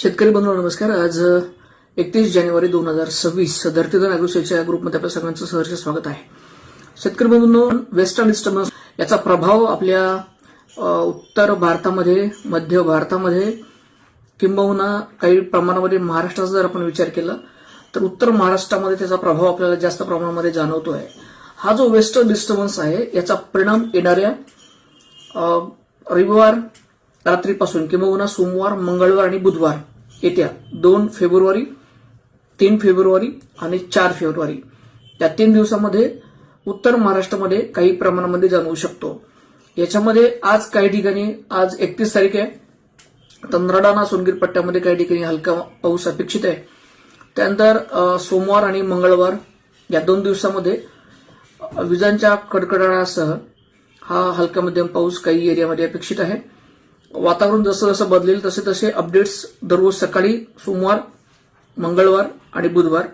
शेतकरी बंधू नमस्कार. आज एकतीस जानेवारी दोन हजार सव्वीस धरतीधन अग्रोसेच्या ग्रुपमध्ये आपल्या सगळ्यांचं सहर्ष स्वागत आहे. शेतकरी बंधूंनो वेस्टर्न डिस्टर्बन्स याचा प्रभाव आपल्या उत्तर भारतामध्ये मध्य भारतामध्ये किंबहुना काही प्रमाणामध्ये महाराष्ट्राचा जर आपण विचार केला तर उत्तर महाराष्ट्रामध्ये त्याचा प्रभाव आपल्याला जास्त प्रमाणामध्ये जाणवतो आहे हा जो वेस्टर्न डिस्टर्बन्स आहे याचा परिणाम येणाऱ्या रविवार रात्रीपासून किंबहुना सोमवार मंगळवार आणि बुधवार येत्या दोन फेब्रुवारी तीन फेब्रुवारी आणि चार फेब्रुवारी. या तीन दिवसामध्ये उत्तर महाराष्ट्रामध्ये काही प्रमाणामध्ये जाणवू शकतो. याच्यामध्ये आज काही ठिकाणी आज एकतीस तारीख आहे. तंद्राडाना सोनगीर पट्ट्यामध्ये काही ठिकाणी हलका पाऊस अपेक्षित आहे. त्यानंतर सोमवार आणि मंगळवार या दोन दिवसामध्ये विजांच्या कडकडाटासह हा हलका मध्यम पाऊस काही एरियामध्ये अपेक्षित आहे. वातावरण जसं जसं बदलेल तसे तसे अपडेट्स दररोज सकाळी सोमवार मंगळवार आणि बुधवार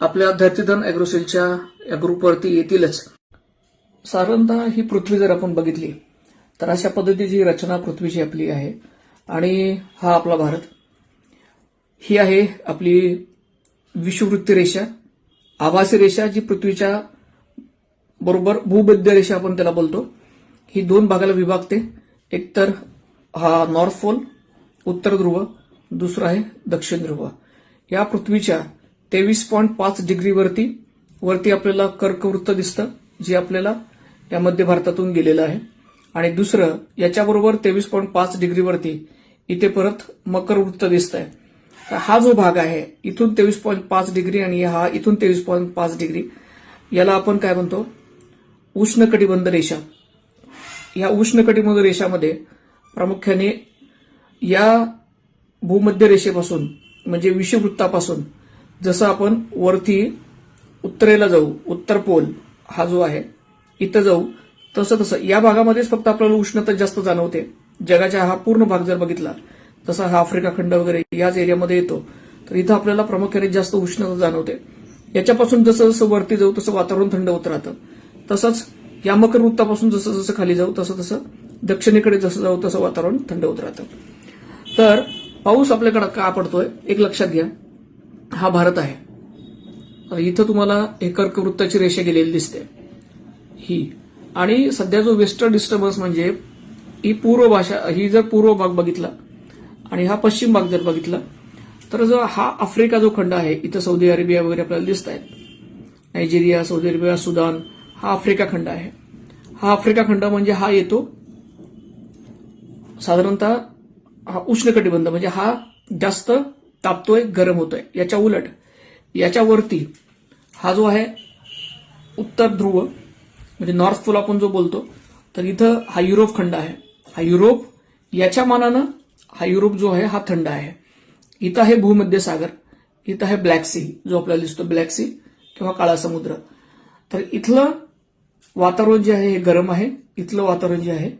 आपल्या धरतीधन अॅग्रोसेलच्या या ग्रुपवरती येतीलच. साधारणतः ही पृथ्वी जर आपण बघितली तर अशा पद्धतीची रचना पृथ्वीची आपली आहे आणि हा आपला भारत. ही आहे आपली विषुववृत्ती रेषा आभासी रेषा जी पृथ्वीच्या बरोबर भूबद्ध रेषा आपण त्याला बोलतो. ही दोन भागाला विभागते. एकतर हा नॉर्थ पोल उत्तर ध्रुव दुसरा आहे दक्षिण ध्रुव. या पृथ्वीच्या तेवीस पॉईंट पाच डिग्रीवरती वरती आपल्याला कर्कवृत्त दिसतं जे आपल्याला या मध्य भारतातून गेलेलं आहे. आणि दुसरं याच्याबरोबर तेवीस पॉईंट पाच डिग्रीवरती इथे परत मकर वृत्त दिसत आहे तर हा जो भाग आहे इथून तेवीस पॉईंट पाच डिग्री आणि हा इथून तेवीस पॉईंट पाच डिग्री. याला आपण काय म्हणतो? उष्णकटिबंध रेषा. या उष्णकटिबंध रेषामध्ये प्रामुख्याने या भूमध्य रेषेपासून म्हणजे विषुववृत्तापासून जसं आपण वरती उत्तरेला जाऊ उत्तर पोल हा जो आहे इथं जाऊ तसं तसं. या भागामध्येच फक्त आपल्याला उष्णता जास्त जाणवते. जगाचा हा पूर्ण भाग जर बघितला तसा हा आफ्रिका खंड वगैरे याच एरियामध्ये येतो तर इथं आपल्याला प्रामुख्याने जास्त उष्णता जाणवते. याच्यापासून जसं जसं वरती जाऊ तसं वातावरण थंड होत राहतं. तसंच या मकर वृत्तापासून जसं जसं खाली जाऊ तसं तसं दक्षिणेकडे जसं जाऊ तसं वातावरण थंड होत राहतं. तर पाऊस आपल्याकडे का पडतोय? एक लक्षात घ्या. हा भारत आहे. इथं तुम्हाला हे कर्कवृत्ताची रेषा गेलेली दिसते. ही. आणि सध्या जो वेस्टर्न डिस्टर्बन्स म्हणजे ही पूर्व भाषा ही जर पूर्व भाग बघितला आणि हा पश्चिम भाग जर बघितला तर जो हा आफ्रिका जो खंड आहे इथं सौदी अरेबिया वगैरे आपल्याला दिसत आहेत. नायजेरिया सौदी अरेबिया सुदान हा आफ्रिका खंड आहे. हा आफ्रिका खंड म्हणजे हा येतो साधारणतः हा उष्णकटिबंध म्हणजे हा जास्त तापतोय गरम होतोय. याच्या उलट याच्यावरती हा जो आहे उत्तर ध्रुव म्हणजे नॉर्थ पोल आपण जो बोलतो तर इथं हा युरोप खंड आहे. हा युरोप याच्या मानानं हा युरोप जो आहे हा थंड आहे. इथं आहे भूमध्य सागर इथं आहे ब्लॅक सी जो आपल्याला दिसतो ब्लॅक सी किंवा काळा समुद्र. तर इथलं वातावरण जे आहे हे गरम आहे. इथलं वातावरण जे आहे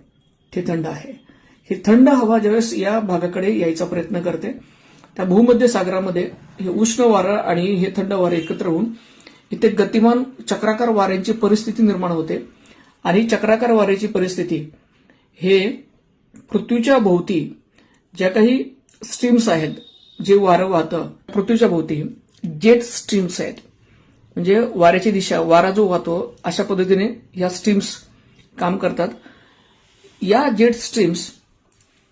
ते थंड आहे. ही थंड हवा ज्यावेळेस या भागाकडे यायचा प्रयत्न करते त्या भूमध्य सागरामध्ये हे उष्ण वारं आणि हे थंड वारे एकत्र होऊन इथे गतिमान चक्राकार वाऱ्यांची परिस्थिती निर्माण होते. आणि चक्राकार वाऱ्याची परिस्थिती हे पृथ्वीच्या भोवती ज्या काही स्ट्रीम्स आहेत जे वारं वाहतं पृथ्वीच्या भोवती जेट स्ट्रीम्स आहेत. म्हणजे वाऱ्याची दिशा वारा जो वाहतो अशा पद्धतीने या स्ट्रीम्स काम करतात. या जेट स्ट्रीम्स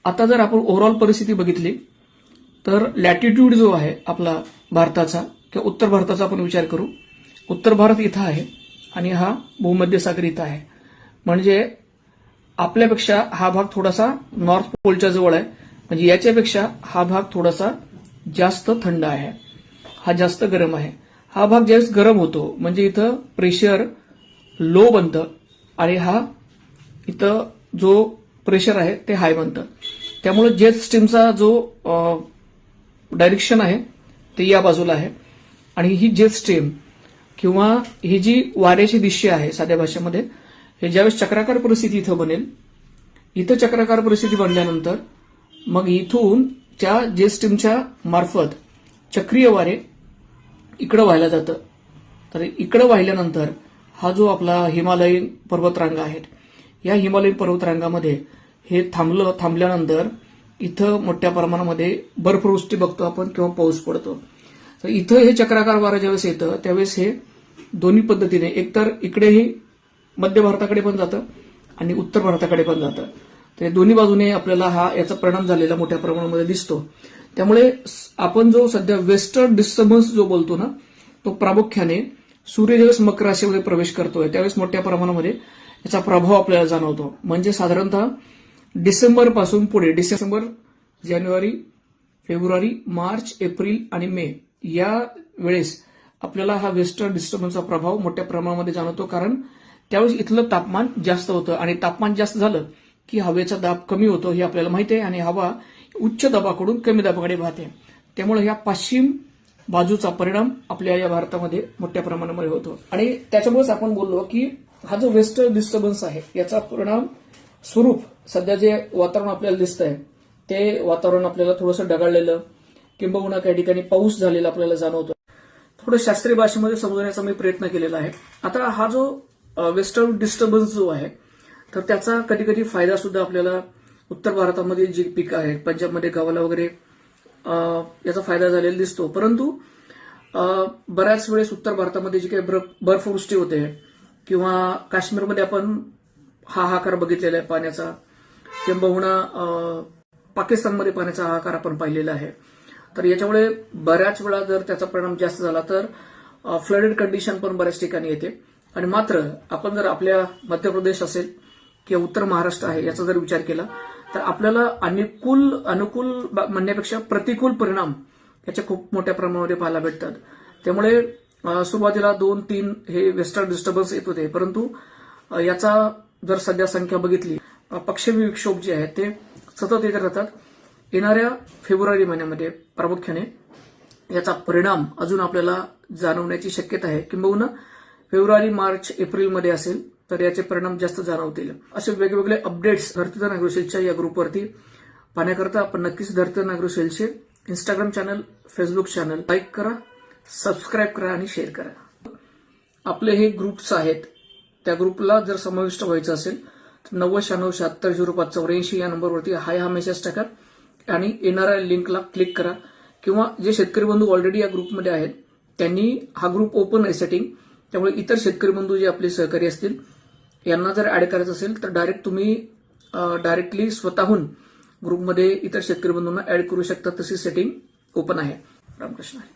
आता जर आपण ओव्हरऑल परिस्थिती बघितली तर लॅटिट्यूड जो आहे आपला भारताचा किंवा उत्तर भारताचा आपण विचार करू. उत्तर भारत इथं आहे आणि हा भूमध्य सागर इथं आहे. म्हणजे आपल्यापेक्षा हा भाग थोडासा नॉर्थ पोलच्या जवळ आहे. म्हणजे याच्यापेक्षा हा भाग थोडासा जास्त थंड आहे. हा जास्त गरम आहे. हा भाग ज्यावेळेस गरम होतो म्हणजे इथं प्रेशर लो बनतं आणि हा इथं जो प्रेशर आहे ते हाय बनतं. त्यामुळे जेट स्ट्रीमचा जो डायरेक्शन आहे ते या बाजूला आहे. आणि ही जेट स्ट्रीम किंवा ही जी वाऱ्याची दिशा आहे साध्या भाषेमध्ये हे ज्यावेळेस चक्राकार परिस्थिती इथं बनेल इथं चक्राकार परिस्थिती बनल्यानंतर मग इथून त्या जेट स्ट्रीमच्या मार्फत चक्रीय वारे इकडं व्हायला जातं. तर इकडं वाहिल्यानंतर हा जो आपला हिमालयीन पर्वतरांगा आहेत या हिमालयीन पर्वतरांगामध्ये हे थांबलं थांबल्यानंतर इथं मोठ्या प्रमाणामध्ये बर्फवृष्टी बघतो आपण किंवा पाऊस पडतो. तर इथं हे चक्राकार वारं ज्यावेळेस येतं त्यावेळेस हे दोन्ही पद्धतीने एकतर इकडेही मध्य भारताकडे पण जातं आणि उत्तर भारताकडे पण जातं. तर दोन्ही बाजूने आपल्याला हा याचा परिणाम झालेला मोठ्या प्रमाणामध्ये दिसतो. त्यामुळे आपण जो सध्या वेस्टर्न डिस्टर्बन्स जो बोलतो ना तो प्रामुख्याने सूर्य ज्यावेळेस मकर राशीमध्ये प्रवेश करतोय. त्यावेळेस मोठ्या प्रमाणामध्ये याचा प्रभाव आपल्याला जाणवतो. म्हणजे साधारणतः डिसेंबरपासून पुढे डिसेंबर जानेवारी फेब्रुवारी मार्च एप्रिल आणि मे या वेळेस आपल्याला हा वेस्टर्न डिस्टर्बन्सचा प्रभाव मोठ्या प्रमाणामध्ये जाणवतो. कारण त्यावेळेस इथलं तापमान जास्त होतं आणि तापमान जास्त झालं की हवेचा दाब कमी होतो हे आपल्याला माहिती आहे आणि हवा उच्च दाबाकडून कमी दाबाकडे वाहते. त्यामुळे ह्या पश्चिम बाजूचा परिणाम आपल्या या भारतामध्ये मोठ्या प्रमाणामध्ये होतो. आणि त्याच्यामुळेच आपण बोललो की हा जो वेस्टर्न डिस्टर्बन्स आहे याचा परिणाम स्वरूप सध्या जे वातावरण आपल्याला दिसतंय ते वातावरण आपल्याला थोडंसं ढगाळलेलं किंबहुना काही ठिकाणी पाऊस झालेला आपल्याला जाणवतो थोडं शास्त्रीय भाषेमध्ये समजवण्याचा मी प्रयत्न केलेला आहे. आता हा जो वेस्टर्न डिस्टर्बन्स जो आहे तर त्याचा कधी कधी फायदा सुद्धा आपल्याला उत्तर भारतामध्ये जी पिकं आहेत पंजाबमध्ये गव्हाला वगैरे याचा फायदा झालेला दिसतो. परंतु बऱ्याच वेळेस उत्तर भारतामध्ये जी काही बर्फ- बर्फवृष्टी होते किंवा काश्मीरमध्ये आपण हाहाकार बघितलेला आहे पाण्याचा. किंबहुना पाकिस्तानमध्ये पाण्याचा हाहाकार आपण पाहिलेला आहे. तर याच्यामुळे बऱ्याच वेळा जर त्याचा परिणाम जास्त झाला तर फ्लडेड कंडिशन पण बऱ्याच ठिकाणी येते. आणि मात्र आपण जर आपल्या मध्य प्रदेश असेल किंवा उत्तर महाराष्ट्र आहे याचा जर विचार केला तर आपल्याला अनुकूल अनुकूल बा- म्हणण्यापेक्षा प्रतिकूल परिणाम याचे खूप मोठ्या प्रमाणामध्ये पाहायला भेटतात. त्यामुळे सुरुवातीला दोन तीन हे वेस्टर्न डिस्टर्बन्स येत होते. परंतु याचा जर सध्या संख्या बघितली पक्ष विक्षोभ जे आहेत ते सतत येत राहतात. येणाऱ्या फेब्रुवारी महिन्यामध्ये प्रामुख्याने याचा परिणाम अजून आपल्याला जाणवण्याची शक्यता आहे. किंबहुना फेब्रुवारी मार्च एप्रिलमध्ये असेल तर याचे परिणाम जास्त जाणवतील. असे वेगवेगळे अपडेट्स धरतीदार नागरिकसेलच्या या ग्रुपवरती पाहण्याकरता आपण नक्कीच धरतीदार नागरिकसेलचे Instagram channel Facebook channel like करा सबस्क्राईब करा आणि शेअर करा. आपले हे ग्रुप्स आहेत त्या ग्रुपला जर समाविष्ट व्हायचं असेल तर नव्वद शहाण्णव शहात्तर झिरो पाच चौऱ्याऐंशी या नंबरवरती हाय हा मेसेज टाका आणि येणाऱ्या लिंकला क्लिक करा. किंवा जे शेतकरी बंधू ऑलरेडी या ग्रुपमध्ये आहेत त्यांनी हा ग्रुप ओपन आहे सेटिंग त्यामुळे इतर शेतकरी बंधू जे आपले सहकारी असतील यांना जर ऍड करायचं असेल तर डायरेक्ट तुम्ही डायरेक्टली स्वतःहून ग्रुपमध्ये इतर शेतकरी बंधूंना ऍड करू शकता तशी सेटिंग ओपन आहे. रामकृष्ण. आहे